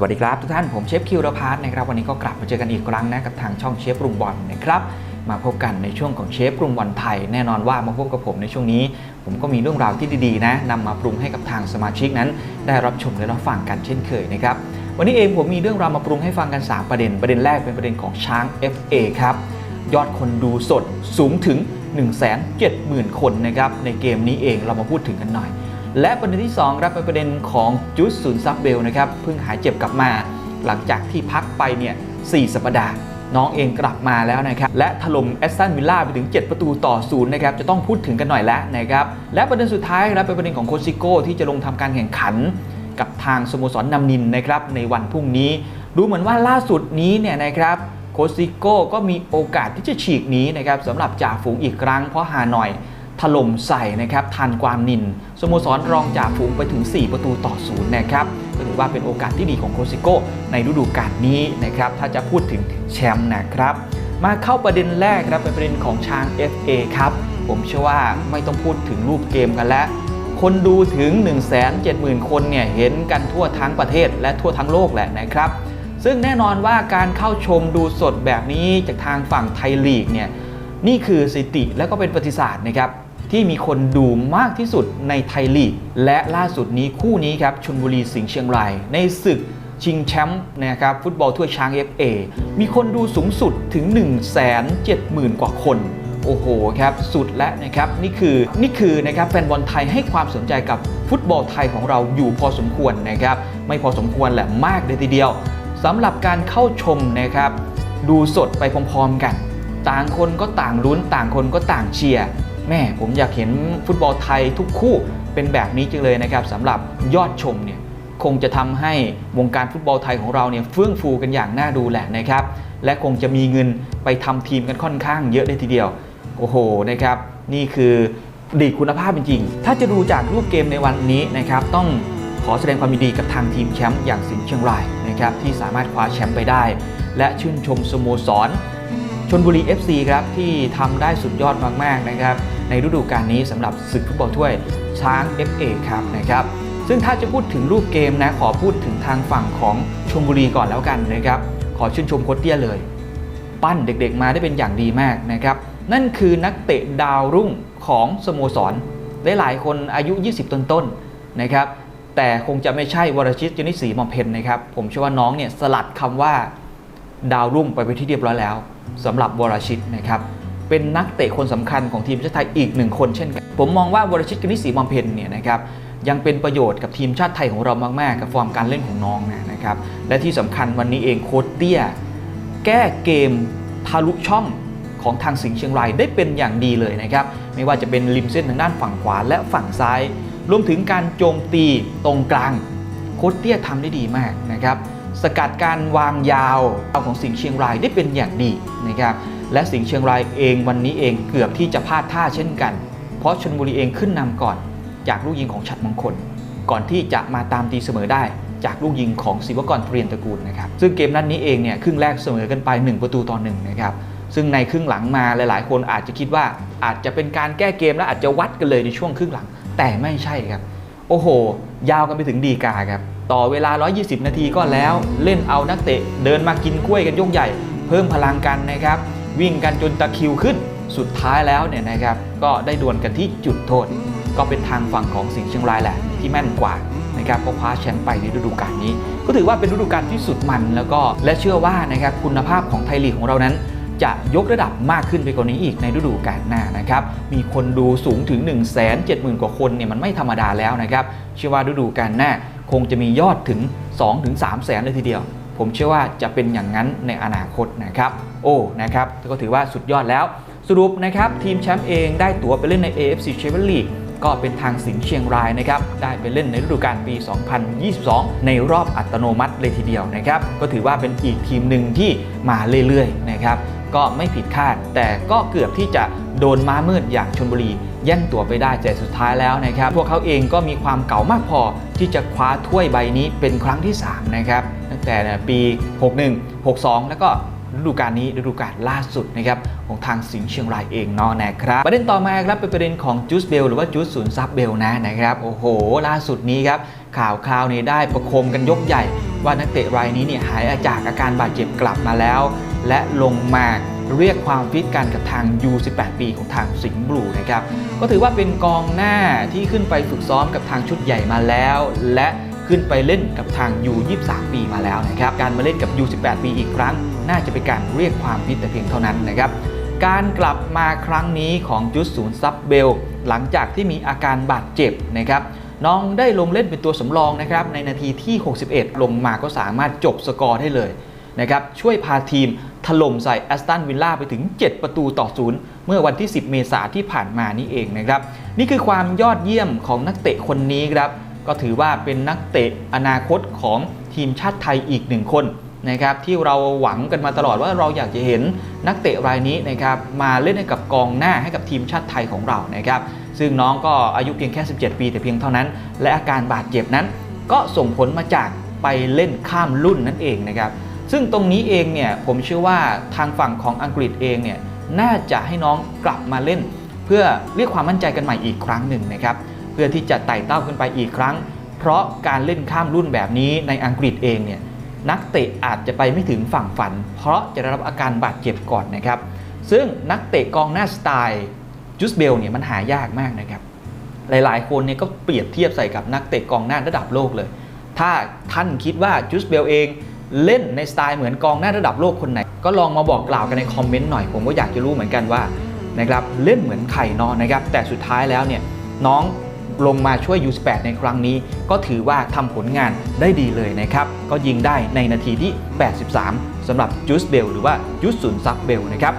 สวัสดีครับทุกท่านผมเชฟคิวรพาร์ทนะครับวันนี้ก็กลับมาเจอกันอีกครั้งนะกับทางช่องเชฟปรุงบอลนะครับมาพบกันในช่วงของเชฟปรุงบอลไทย แน่นอนว่ามาพบกับผมในช่วงนี้ ผมก็มีเรื่องราวที่ดีๆนะนำมาปรุงให้กับทางสมาชิกนั้น ได้รับชมและรับฟังกันเช่นเคยนะครับวันนี้เองผมมีเรื่องราวมาปรุงให้ฟังกัน 3 ประเด็น ประเด็นแรกเป็นประเด็นของช้าง FA ครับยอดคนดูสดสูงถึง 170,000 คนนะครับในเกมนี้เองเรามาพูดถึงกันหน่อย และประเด็นที่2ครับเป็นประเด็นของจูสซุนซับเบลนะครับเพิ่งหายเจ็บกลับมา หลังจากที่พักไปเนี่ย4สัปดาห์ น้องเองกลับมาแล้วนะครับและถล่มแอสตันวิลล่าไปถึง 7 ประตูต่อศูนย์นะครับจะต้องพูดถึงกันหน่อยแล้วนะครับและประเด็นสุดท้ายครับเป็นประเด็นของโคชิโก้ที่จะลงทำการแข่งขัน กับทางสโมสรนำนินนะครับในวันพรุ่งนี้ ดูเหมือนว่าล่าสุดนี้เนี่ยนะครับโคชิโก้ก็มีโอกาสที่จะฉีกหนีนะครับสำหรับจ่าฝูงอีกครั้งเพราะฮาหน่อย ถล่มใส่นะครับทันกวามนินสโมสรรองจ่าฝูงไปถึง 4 ประตูต่อศูนย์นะครับก็ถือว่าเป็นโอกาสที่ดีของโคชิโก้ในฤดูกาลนี้นะครับถ้าจะพูดถึงแชมป์นะครับ มาเข้าประเด็นแรกครับเป็นประเด็นของช้าง FA ครับผมเชื่อว่าไม่ต้องพูดถึงรูปเกมกันแล้ว คนดูถึง 170,000 คนเนี่ยเห็นกันทั่วทั้งประเทศและทั่วทั้งโลกแหละนะครับ ซึ่งแน่นอนว่าการเข้าชมดูสดแบบนี้จากทางฝั่งไทยลีกเนี่ยนี่คือสิติและก็เป็นประวัติศาสตร์นะครับ ที่มีคนดูมากที่สุดในไทยลีก และล่าสุดนี้คู่นี้ครับชลบุรีสิงห์เชียงราย ในศึกชิงแชมป์นะครับฟุตบอลถ้วยช้าง FA มีคนดูสูงสุดถึง 170,000 กว่าคน โอ้โหครับ สุดและนะครับนี่คือนี่คือนะครับแฟนบอลไทยให้ความสนใจกับฟุตบอลไทยของเราอยู่พอสมควรนะครับ ไม่พอสมควรแหละมากเลยทีเดียวสำหรับการเข้าชมนะครับ ดูสดไปพร้อมๆกัน ต่างคนก็ต่างลุ้นต่างคนก็ต่างเชียร์ แม่ผมอยากเห็นฟุตบอลไทยทุกคู่เป็นแบบนี้จังเลยนะครับสำหรับยอดชมเนี่ยคงจะทำให้วงการฟุตบอลไทยของเราเนี่ยเฟื่องฟูกันอย่างน่าดูแหละนะครับ และคงจะมีเงินไปทำทีมกันค่อนข้างเยอะเลยทีเดียว โอ้โหนะครับ นี่คือดีคุณภาพจริงๆถ้าจะดูจากรูปเกมในวันนี้นะครับ ต้องขอแสดงความยินดีกับทางทีมแชมป์อย่างสิงห์เชียงรายนะครับที่สามารถคว้าแชมป์ไปได้ และชื่นชมสโมสรชนบุรี FC ครับที่ทำได้สุดยอดมากๆนะครับ ในฤดูกาลนี้สำหรับศึกฟุตบอลถ้วยช้าง FA ครับนะครับซึ่งถ้าจะพูดถึงรูปเกมนะขอพูดถึงทางฝั่งของชลบุรีก่อนแล้วกันนะครับขอชื่นชมโค้ชเตี้ยเลย ปั้นเด็กๆมาได้เป็นอย่างดีมากนะครับนั่นคือนักเตะดาวรุ่งของสโมสรได้หลายคนอายุ 20 ต้นๆนะครับแต่คงจะไม่ใช่วรชิตยนิศรีมอมเพนนะครับผมเชื่อว่าน้องเนี่ยสลัดคำว่าดาวรุ่งไปเป็นที่เรียบร้อยแล้วสำหรับวรชิตนะครับ เป็นนักเตะคนสำคัญของทีมชาติไทยอีกหนึ่งคนเช่นกัน ผมมองว่าวรชิตกนิษฐ์ศรีมอมเพนเนี่ยนะครับยังเป็นประโยชน์กับทีมชาติไทยของเรามาก ๆ กับฟอร์มการเล่นของน้องนะนะครับ และที่สำคัญวันนี้เองโค้ชเตี้ย แก้เกมทะลุช่องของทางสิงห์เชียงรายได้เป็นอย่างดีเลยนะครับ ไม่ว่าจะเป็นริมเส้นทางด้านฝั่งขวาและฝั่งซ้าย รวมถึงการโจมตีตรงกลาง โค้ชเตี้ยทำได้ดีมากนะครับ สกัดการวางยาวของสิงห์เชียงรายได้เป็นอย่างดีนะครับ และสิงห์เชียงรายเองวันนี้เองเกือบที่จะพลาดท่าเช่นกัน เพราะชนบุรีเองขึ้นนำก่อน จากลูกยิงของฉัดมงคล ก่อนที่จะมาตามตีเสมอได้ จากลูกยิงของศิวกรเปรียนตระกูลนะครับซึ่งเกมนัดนนี้เองเนี่ยครึ่งแรกเสมอกันไป 1 ประตูต่อ1นะครับซึ่งในครึ่งหลังมาหลาย ๆ คนอาจจะคิดว่าอาจจะเป็นการแก้เกมและอาจจะวัดกันเลยในช่วงครึ่งหลัง แต่ไม่ใช่ครับ โอ้โห ยาวกันไปถึงดีกาครับต่อเวลา 120 นาทีก็แล้ว เล่นเอานักเตะเดินมากินกล้วยกันยกใหญ่ เพิ่มพลังกันนะครับ วิ่งกันจนตะคิวขึ้น สุดท้ายแล้วเนี่ยนะครับ ก็ได้ดวลกันที่จุดโทษ ก็เป็นทางฝั่งของสิงห์เชียงรายแหละที่แม่นกว่านะครับก็คว้าแชมป์ไปในฤดูกาลนี้ ก็ถือว่าเป็นฤดูกาลที่สุดมันแล้วก็และเชื่อว่านะครับคุณภาพของไทยลีกของเรานั้น จะยกระดับมากขึ้นไปกว่านี้อีกในฤดูกาลหน้านะครับมีคนดูสูงถึง 1 7 0 0 0 0 กว่าคนเนี่ยมันไม่ธรรมดาแล้วนะครับเชื่อว่าฤดูกาลหน้าคงจะมียอดถึง2ถึง3แสนเลยทีเดียว ผมเชื่อว่าจะเป็นอย่างนั้นในอนาคตนะครับ โอ้นะครับก็ถือว่าสุดยอดแล้ว สรุปนะครับทีมแชมป์เองได้ตั๋วไปเล่นใน AFC Champions League ก็เป็นทางสิงห์เชียงรายนะครับได้ไปเล่นในฤดูกาลปี 2022 ในรอบอัตโนมัติเลยทีเดียวนะครับก็ถือว่าเป็นอีกทีมหนึ่งที่มาเรื่อยๆนะครับก็ไม่ผิดคาด แต่ก็เกือบที่จะโดนม้ามืดอย่างชนบุรี แย่งตั๋วไปได้แต่สุดท้ายแล้วนะครับพวกเขาเองก็มีความเก่ามากพอที่จะคว้าถ้วยใบนี้เป็นครั้งที่3นะครับตั้งแต่ปี 61 62 แล้วก็ ฤดูกาลนี้ฤดูกาลล่าสุดนะครับของทางสิงห์เชียงรายเองเนาะนะครับประเด็นต่อมาครับเป็นประเด็นของจูสเบลหรือว่าจูสศูนย์ซับเบลนะนะครับโอ้โห ล่าสุดนี้ครับข่าวคราวนี้ได้ประคมกันยกใหญ่ ว่านักเตะรายนี้เนี่ยหายจากอาการบาดเจ็บกลับมาแล้ว และลงมาเรียกความฟิตกันกับทาง U18 ปีของทางสิงห์บลูนะครับก็ถือว่าเป็นกองหน้าที่ขึ้นไปฝึกซ้อมกับทางชุดใหญ่มาแล้ว และขึ้นไปเล่นกับทาง U23 ปีมาแล้วนะครับการมาเล่นกับ U18 ปีอีกครั้ง น่าจะเป็นการเรียกความฟิตแต่เพียงเท่านั้นนะครับ การกลับมาครั้งนี้ของจุดศูนย์ซับเบล หลังจากที่มีอาการบาดเจ็บนะครับน้องได้ลงเล่นเป็นตัวสำรองนะครับในนาทีที่ 61 ลงมาก็สามารถจบสกอร์ได้เลยนะครับช่วยพาทีมถล่มใส่แอสตันวิลล่าไปถึง 7 ประตูต่อศูนย์เมื่อวันที่ 10 เมษาที่ผ่านมานี่เองนะครับนี่คือความยอดเยี่ยมของนักเตะคนนี้ครับก็ถือว่าเป็นนักเตะอนาคตของทีมชาติไทยอีกหนึ่งคน นะครับที่เราหวังกันมาตลอดว่าเราอยากจะเห็นนักเตะรายนี้นะครับมาเล่นให้กับกองหน้าให้กับทีมชาติไทยของเรานะครับซึ่งน้องก็อายุเพียงแค่ 17 ปี แต่เพียงเท่านั้น และอาการบาดเจ็บนั้น ก็ส่งผลมาจากไปเล่นข้ามรุ่นนั่นเองนะครับซึ่งตรงนี้เองเนี่ยผมเชื่อว่าทางฝั่งของอังกฤษเองเนี่ยน่าจะให้น้องกลับมาเล่น เพื่อเรียกความมั่นใจกันใหม่อีกครั้งหนึ่งนะครับเพื่อที่จะไต่เต้าขึ้นไปอีกครั้ง เพราะการเล่นข้ามรุ่นแบบนี้ในอังกฤษเองเนี่ย นักเตะอาจจะไปไม่ถึงฝั่งฝัน เพราะจะได้รับอาการบาดเจ็บก่อนนะครับ ซึ่งนักเตะกองหน้าสไตล์จูสเบลเนี่ยมันหายากมากนะครับ หลายๆ คนเนี่ยก็เปรียบเทียบใส่กับนักเตะกองหน้าระดับโลกเลย ถ้าท่านคิดว่าจูสเบลเองเล่นในสไตล์เหมือนกองหน้าระดับโลกคนไหน ก็ลองมาบอกกล่าวกันในคอมเมนต์หน่อย ผมก็อยากจะรู้เหมือนกันว่านะครับเล่นเหมือนใครนอนนะครับ แต่สุดท้ายแล้วเนี่ยน้อง ลงมาช่วย U18 ในครั้งนี้ ก็ถือว่าทำผลงานได้ดีเลยนะครับ ก็ยิงได้ในนาทีที่ 83สำหรับจูสเบลหรือว่าจูสซุนซักเบลนะครับ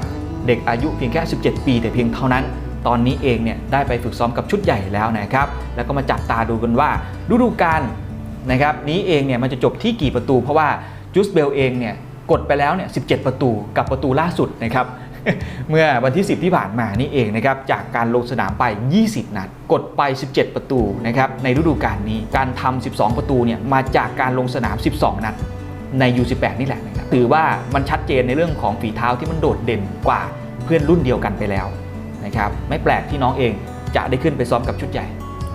เด็กอายุเพียงแค่ 17 ปีแต่เพียงเท่านั้น ตอนนี้เองเนี่ยได้ไปฝึกซ้อมกับชุดใหญ่แล้วนะครับ แล้วก็มาจับตาดูกันว่าฤดูกาลนะครับนี้เองเนี่ยมันจะจบที่กี่ประตู เพราะว่าจูสเบลเองเนี่ยกดไปแล้วเนี่ย 17 ประตูกับประตูล่าสุดนะครับ เมื่อวันที่ 10 ที่ผ่านมานี่เองนะครับจากการลงสนามไป 20 นัด กดไป 17 ประตูนะครับในฤดูกาลนี้การทำ12 ประตูเนี่ยมาจากการลงสนาม 12 นัดใน U18 นี่แหละนะครับถือว่ามันชัดเจนในเรื่องของฝีเท้าที่มันโดดเด่นกว่าเพื่อนรุ่นเดียวกันไปแล้วนะครับไม่แปลกที่น้องเองจะได้ขึ้นไปซ้อมกับชุดใหญ่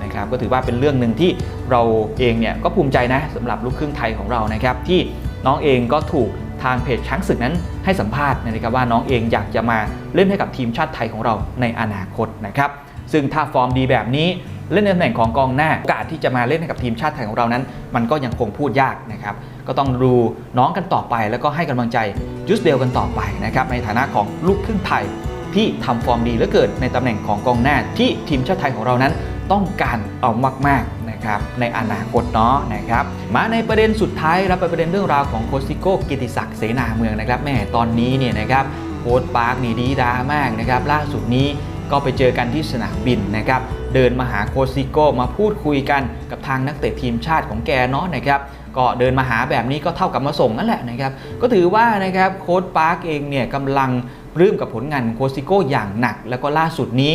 นะครับก็ถือว่าเป็นเรื่องหนึ่งที่เราเองเนี่ยก็ภูมิใจนะสำหรับลูกครึ่งไทยของเรานะครับที่น้องเองก็ถูก ทางเพจช้างศึกนั้นให้สัมภาษณ์นะครับว่าน้องเองอยากจะมาเล่นให้กับทีมชาติไทยของเราในอนาคตนะครับซึ่งถ้าฟอร์มดีแบบนี้เล่นในตำแหน่งของกองหน้าโอกาสที่จะมาเล่นให้กับทีมชาติไทยของเรานั้น มันก็ยังคงพูดยากนะครับก็ต้องดูน้องกันต่อไปแล้วก็ให้กำลังใจยูสเบลกันต่อไปนะครับในฐานะของลูกครึ่งไทยที่ทำฟอร์มดีเหลือเกินในตำแหน่งของกองหน้าที่ทีมชาติไทยของเรานั้นต้องการเอามากๆ นะครับในอนาคตเนาะนะครับมาในประเด็นสุดท้ายรับไปประเด็นเรื่องราวของโคชซิโก้กิติศักดิ์เสนาเมืองนะครับแม่ตอนนี้เนี่ยนะครับโค้ชปาร์คนี่ดีดามากนะครับล่าสุดนี้ก็ไปเจอกันที่สนามบินนะครับเดินมาหาโคซิโก้มาพูดคุยกันกับทางนักเตะทีมชาติของแกเนาะนะครับก็เดินมาหาแบบนี้ก็เท่ากับมาส่งนั่นแหละนะครับก็ถือว่านะครับโค้ชปาร์กเองเนี่ยกำลังปลื้มกับผลงานของโคซิโก้อย่างหนัก แล้วก็ล่าสุดนี้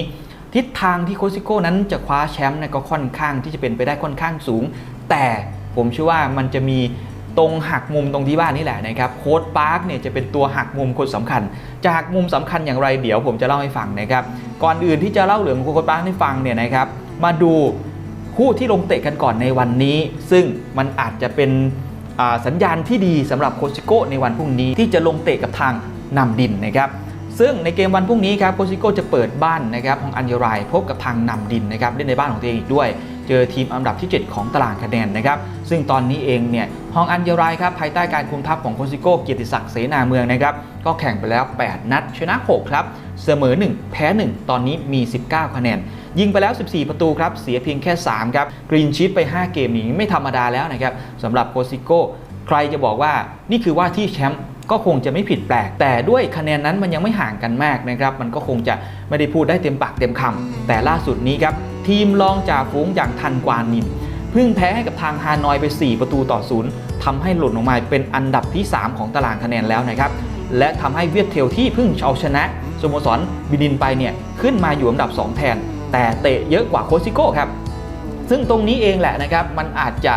ทิศทางที่โคชซิโก้นั้นจะคว้าแชมป์เนี่ยก็ค่อนข้างที่จะเป็นไปได้ค่อนข้างสูง แต่ผมเชื่อว่ามันจะมีตรงหักมุมตรงที่ว่านี่แหละนะครับโค้ดปาร์คเนี่ยจะเป็นตัวหักมุมคนสำคัญ จะหักมุมสำคัญอย่างไรเดี๋ยวผมจะเล่าให้ฟังนะครับก่อนอื่นที่จะเล่าเรื่องโค้ดปาร์คให้ฟังเนี่ยนะครับมาดูคู่ที่ลงเตะกันก่อนในวันนี้ ซึ่งมันอาจจะเป็นสัญญาณที่ดีสำหรับโคชิโก้ในวันพรุ่งนี้ที่จะลงเตะกับทางนำดินนะครับ ซึ่งในเกมวันพรุ่งนี้ครับโคชิโก้จะเปิดบ้านนะครับของอันยรายพบกับทางนำดินนะครับเล่นในบ้านของตัวเองอีกด้วย เจอทีมอันดับที่ 7 ของตารางคะแนนนะครับซึ่งตอนนี้เองเนี่ยฮองอันยรายครับภายใต้การคุมทัพของโคชิโก้เกียรติศักดิ์เสนาเมืองนะครับก็แข่งไปแล้ว 8 นัด ชนะ 6 ครับ เสมอ 1 แพ้ 1 ตอนนี้มี 19 คะแนน ยิงไปแล้ว 14 ประตูครับเสียเพียงแค่ 3 ครับกรีนชีตไป 5 เกมนี้ไม่ธรรมดาแล้วนะครับสำหรับโคชิโก้ใครจะบอกว่านี่คือว่าที่แชมป์ ก็คงจะไม่ผิดแปลก แต่ด้วยคะแนนนั้นมันยังไม่ห่างกันมากนะครับ มันก็คงจะไม่ได้พูดได้เต็มปากเต็มคำแต่ล่าสุดนี้ครับ ทีมรองจ่าฝูงอย่างทันกวานินเพิ่งแพ้ให้กับทางฮานอยไป 4 ประตูต่อศูนย์ทำให้หล่นลงมาเป็นอันดับที่ 3 ของตารางคะแนนแล้วนะครับ และทำให้เวียดเทลที่เพิ่งเอาชนะสโมสรบินินไปเนี่ยขึ้นมาอยู่อันดับ 2 แทน แต่เตะเยอะกว่าโคซิโก้ครับซึ่งตรงนี้เองแหละนะครับมันอาจจะ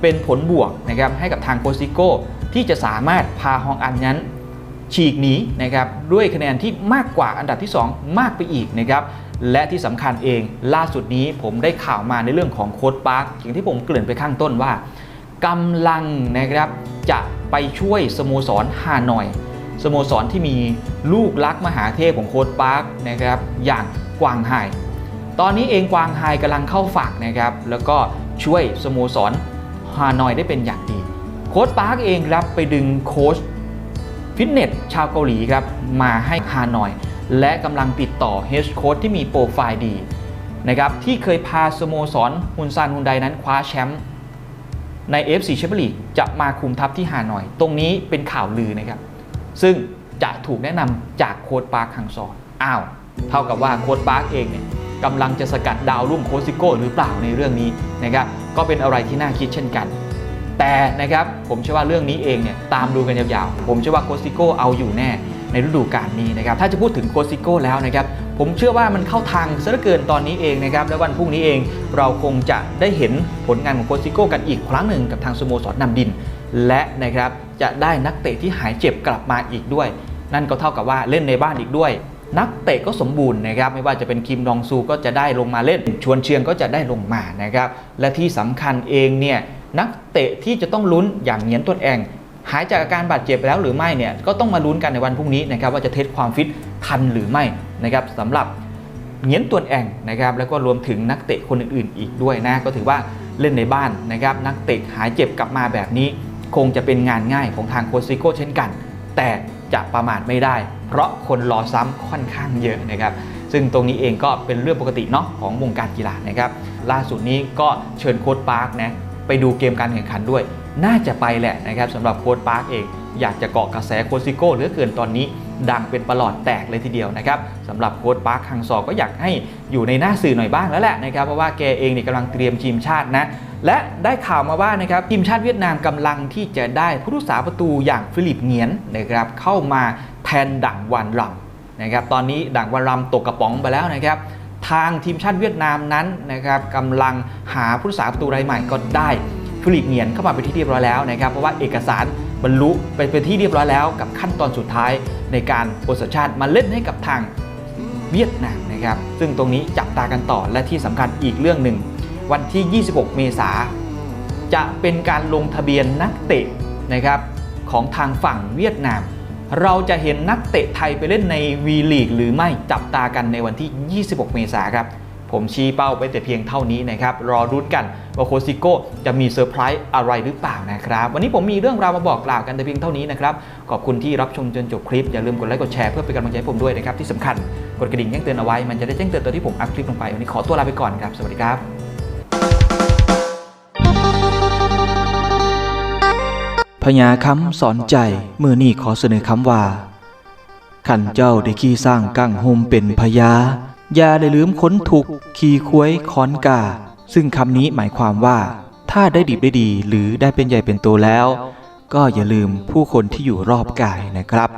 เป็นผลบวกนะครับให้กับทางโคซิโก้ ที่จะสามารถพาฮองอันนั้นฉีกหนีนะครับด้วยคะแนนที่มากกว่าอันดับที่ 2 มากไปอีกนะครับและที่สำคัญเองล่าสุดนี้ผมได้ข่าวมาในเรื่องของโค้ดปาร์คอย่างที่ผมเกริ่นไปข้างต้นว่ากำลังนะครับจะไปช่วยสโมสรฮานอย สโมสรที่มีลูกรักมหาเทพของโค้ดปาร์คนะครับอย่างกวางไฮตอนนี้เองกวางไฮกำลังเข้าฝักนะครับแล้วก็ช่วยสโมสรฮานอยได้เป็นอย่างดี ค้ชปาร์คเองครับไปดึงโค้ชฟิตเนสชาวเกาหลีครับมาให้ฮานอย และกำลังติดต่อเฮดโค้ชที่มีโปรไฟล์ดีนะครับที่เคยพาสโมสรฮุนซานฮุนไดนั้นคว้าแชมป์ใน FC แชมเปี้ยนลีกจะมาคุมทัพที่ฮานอย ตรงนี้เป็นข่าวลือนะครับ ซึ่งจะถูกแนะนำจากโค้ดปาร์คฮังซอนอ้าว เท่ากับว่าโค้ดปาร์คเองเนี่ยกำลังจะสกัดดาวรุ่งโคซิโก้หรือเปล่าในเรื่องนี้นะครับก็เป็นอะไรที่น่าคิดเช่นกัน แต่นะครับผมเชื่อว่าเรื่องนี้เองเนี่ยตามดูกันยาวๆ ผมเชื่อว่าโคชซิโก้เอาอยู่แน่ในฤดูกาลนี้นะครับถ้าจะพูดถึงโคชซิโก้แล้วนะครับผมเชื่อว่ามันเข้าทางซะเหลือเกินตอนนี้เองนะครับและวันพรุ่งนี้เองเราคงจะได้เห็นผลงานของโคชซิโก้กันอีกครั้งหนึ่งกับทางสโมสรนำดิน และนะครับจะได้นักเตะที่หายเจ็บกลับมาอีกด้วย นั่นก็เท่ากับว่าเล่นในบ้านอีกด้วย นักเตะก็สมบูรณ์นะครับไม่ว่าจะเป็นคิมดองซูก็จะได้ลงมาเล่น ชวนเชียงก็จะได้ลงมานะครับและที่สำคัญเองเนี่ย นักเตะที่จะต้องลุ้นอย่างเหงียนตัวแองหายจากอาการบาดเจ็บแล้วหรือไม่เนี่ยก็ต้องมาลุ้นกันในวันพรุ่งนี้นะครับว่าจะเทสความฟิตทันหรือไม่นะครับสำหรับเหงียนตวนแองนะครับแล้วก็รวมถึงนักเตะคนอื่นๆ อีกด้วยนะก็ถือว่าเล่นในบ้านนะครับนักเตะหายเจ็บกลับมาแบบนี้ คงจะเป็นงานง่ายของทางโคชซิโก้เช่นกัน แต่จะประมาทไม่ได้ เพราะคนรอซ้ำค่อนข้างเยอะนะครับซึ่งตรงนี้เองก็เป็นเรื่องปกติเนาะของวงการกีฬานะครับล่าสุดนี้ก็เชิญโค้ชปาร์คนะ ไปดูเกมการแข่งขันด้วย น่าจะไปแหละนะครับสำหรับโค้ชปาร์คเอง อยากจะเกาะกระแสโคซิโก้เหลือเกินตอนนี้ ดังเป็นประหลอดแตกเลยทีเดียวนะครับสำหรับโค้ชปาร์คฮังซอก็อยากให้อยู่ในหน้าสื่อหน่อยบ้างแล้วแหละนะครับเพราะว่าแกเองเนี่ยกำลังเตรียมทีมชาตินะและได้ข่าวมาว่านะครับทีมชาติเวียดนามกำลังที่จะได้ผู้รักษาประตูอย่างฟิลิปเงียนนะครับเข้ามาแทนดั่งวันรำนะครับตอนนี้ดั่งวันรำตกกระป๋องไปแล้วนะครับ ทางทีมชาติเวียดนามนั้นนะครับกำลังหาผู้รักษาประตูรายใหม่ก็ได้ฟิลิปเงียนเข้ามาเป็นที่เรียบร้อยแล้วนะครับเพราะว่าเอกสารบรรลุไปเป็นที่เรียบร้อยแล้ว กับขั้นตอนสุดท้ายในการโอนสัญชาติมาเล่นให้กับทางเวียดนามนะครับซึ่งตรงนี้จับตากันต่อและที่สำคัญอีกเรื่องหนึ่ง วันที่ 26 เมษาจะเป็นการลงทะเบียนนักเตะนะครับของทางฝั่งเวียดนาม เราจะเห็นนักเตะไทยไปเล่นในวีลีกหรือไม่จับตากันในวันที่ 26 เมษายนครับ ผมชี้เป้าไปแต่เพียงเท่านี้นะครับ รอรุ้นกันว่าโคซิโก้จะมีเซอร์ไพรส์อะไรหรือเปล่านะครับ วันนี้ผมมีเรื่องราวมาบอกกล่าวกันแต่เพียงเท่านี้นะครับ ขอบคุณที่รับชมจนจบคลิป อย่าลืมกดไลค์กดแชร์เพื่อเป็นกำลังใจให้ผมด้วยนะครับที่สำคัญกดกระดิ่งแจ้งเตือนเอาไว้มันจะได้แจ้งเตือนตอนที่ผมอัพคลิปลงไปวันนี้ขอตัวลาไปก่อนครับสวัสดีครับ พญาคำสอนใจมือนี่ขอเสนอคำว่า ขันเจ้าได้ขี่สร้างกั้งโฮมเป็นพญาอย่าได้ลืมค้นถูกขี่ควยคอนกา ซึ่งคำนี้หมายความว่า ถ้าได้ดีได้ดีหรือได้เป็นใหญ่เป็นโตแล้ว ก็อย่าลืมผู้คนที่อยู่รอบกายนะครับ